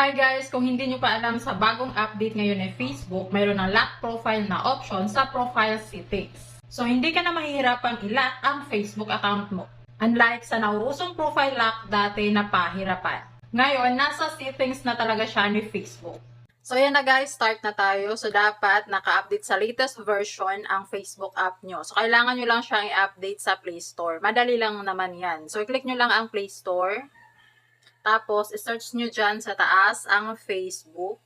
Hi guys! Kung hindi nyo pa alam sa bagong update ngayon ng Facebook, mayroon ng lock profile na option sa profile settings. So, hindi ka na mahihirapang i-lock ang Facebook account mo. Unlike sa naurusong profile lock dati na pahirapan. Ngayon, nasa settings na talaga siya ni Facebook. So, yan na guys, start na tayo. So, dapat naka-update sa latest version ang Facebook app nyo. So, kailangan nyo lang siyang i-update sa Play Store. Madali lang naman yan. So, i-click nyo lang ang Play Store. Tapos, i-search nyo dyan sa taas ang Facebook.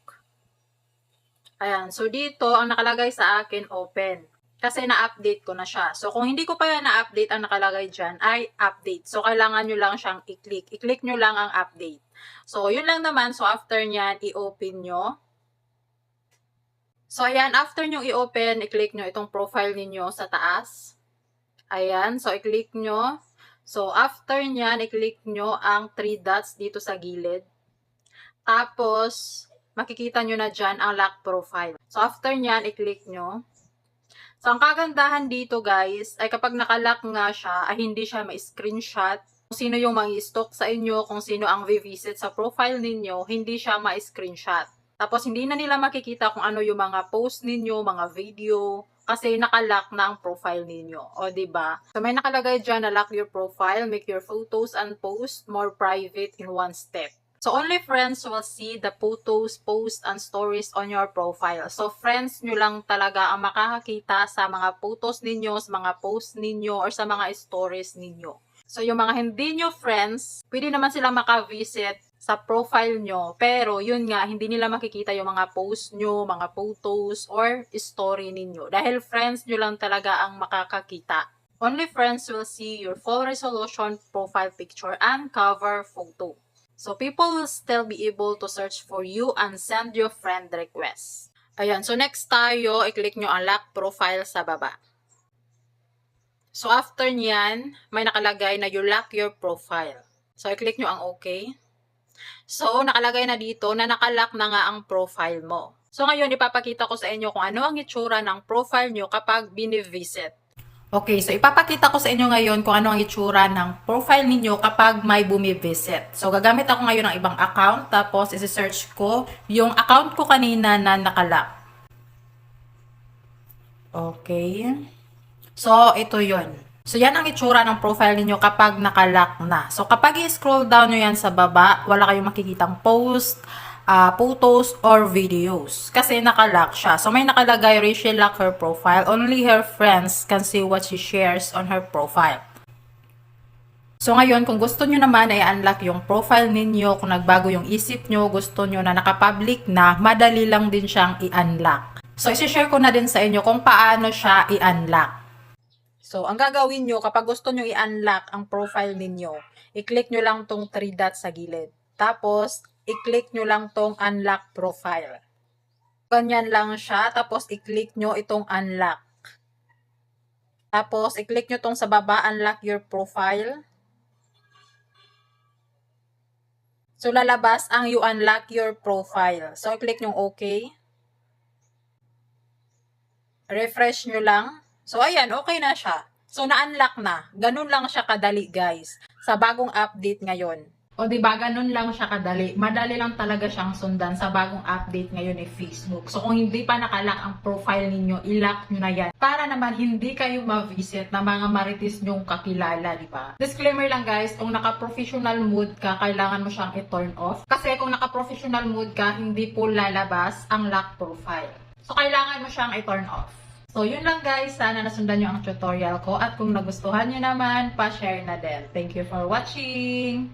Ayan. So, dito, ang nakalagay sa akin, open. Kasi na-update ko na siya. So, kung hindi ko pa yan na-update, ang nakalagay dyan ay update. So, kailangan nyo lang siyang i-click. I-click nyo lang ang update. So, yun lang naman. So, after nyan, i-open nyo. So, ayan. After nyo i-open, i-click nyo itong profile ninyo sa taas. Ayan. So, i-click nyo. So, after nyan, i-click nyo ang three dots dito sa gilid. Tapos, makikita nyo na dyan ang lock profile. So, after nyan, i-click nyo. So, ang kagandahan dito, guys, ay kapag nakalock nga siya, ay hindi siya ma-screenshot. Kung sino yung mga stalk sa inyo, kung sino ang visit sa profile ninyo, hindi siya ma-screenshot. Tapos, hindi na nila makikita kung ano yung mga post ninyo, mga video, kasi nakalock na ang profile ninyo. O, ba diba? So, may nakalagay dyan na lock your profile, make your photos and post more private in one step. So, only friends will see the photos, posts, and stories on your profile. So, friends nyo lang talaga ang makakakita sa mga photos ninyo, sa mga posts ninyo, or sa mga stories ninyo. So, yung mga hindi nyo friends, pwede naman silang makavisit sa profile nyo. Pero, yun nga, hindi nila makikita yung mga post nyo, mga photos, or story ninyo. Dahil friends nyo lang talaga ang makakakita. Only friends will see your full resolution profile picture and cover photo. So, people will still be able to search for you and send you friend requests. Ayan. So, next tayo, i-click nyo ang lock profile sa baba. So, after nyan, may nakalagay na you lock your profile. So, i-click nyo ang okay. So, nakalagay na dito na nakalock na nga ang profile mo. So, ngayon, ipapakita ko sa inyo kung ano ang itsura ng profile nyo kapag binivisit. Okay, so ipapakita ko sa inyo ngayon kung ano ang itsura ng profile ninyo kapag may bumivisit. So, gagamit ako ngayon ng ibang account, tapos isi-search ko yung account ko kanina na nakalock. Okay. So, ito yon. So, yan ang itsura ng profile ninyo kapag nakalock na. So, kapag i-scroll down nyo yan sa baba, wala kayong makikitang post, ah, photos, or videos. Kasi nakalock siya. So, may nakalagay, Rachel lock her profile. Only her friends can see what she shares on her profile. So, ngayon, kung gusto nyo naman ay unlock yung profile ninyo, kung nagbago yung isip nyo, gusto nyo na nakapublic na, madali lang din siyang i-unlock. So, isi-share ko na din sa inyo kung paano siya i-unlock. So, ang gagawin nyo, kapag gusto nyo i-unlock ang profile ninyo, i-click nyo lang tong 3 dots sa gilid. Tapos, i-click nyo lang tong unlock profile. Ganyan lang siya. Tapos, i-click nyo itong unlock. Tapos, i-click nyo tong sa baba, unlock your profile. So, lalabas ang you unlock your profile. So, i-click nyo okay. Refresh nyo lang. So, ayan, okay na siya. So, na-unlock na. Ganun lang siya kadali, guys. Sa bagong update ngayon. O, di ba Ganun lang siya kadali. Madali lang talaga siyang sundan sa bagong update ngayon ni Facebook. So, kung hindi pa nakalock ang profile ninyo, i-lock nyo na yan. Para naman hindi kayo ma-visit na mga maritis nyong kakilala, di ba? Disclaimer lang, guys. Kung naka-professional mood ka, kailangan mo siyang i-turn off. Kasi kung naka-professional mood ka, hindi po lalabas ang lock profile. So, kailangan mo siyang i-turn off. So, yun lang guys. Sana nasundan nyo ang tutorial ko. At kung nagustuhan nyo naman, pa-share na din. Thank you for watching!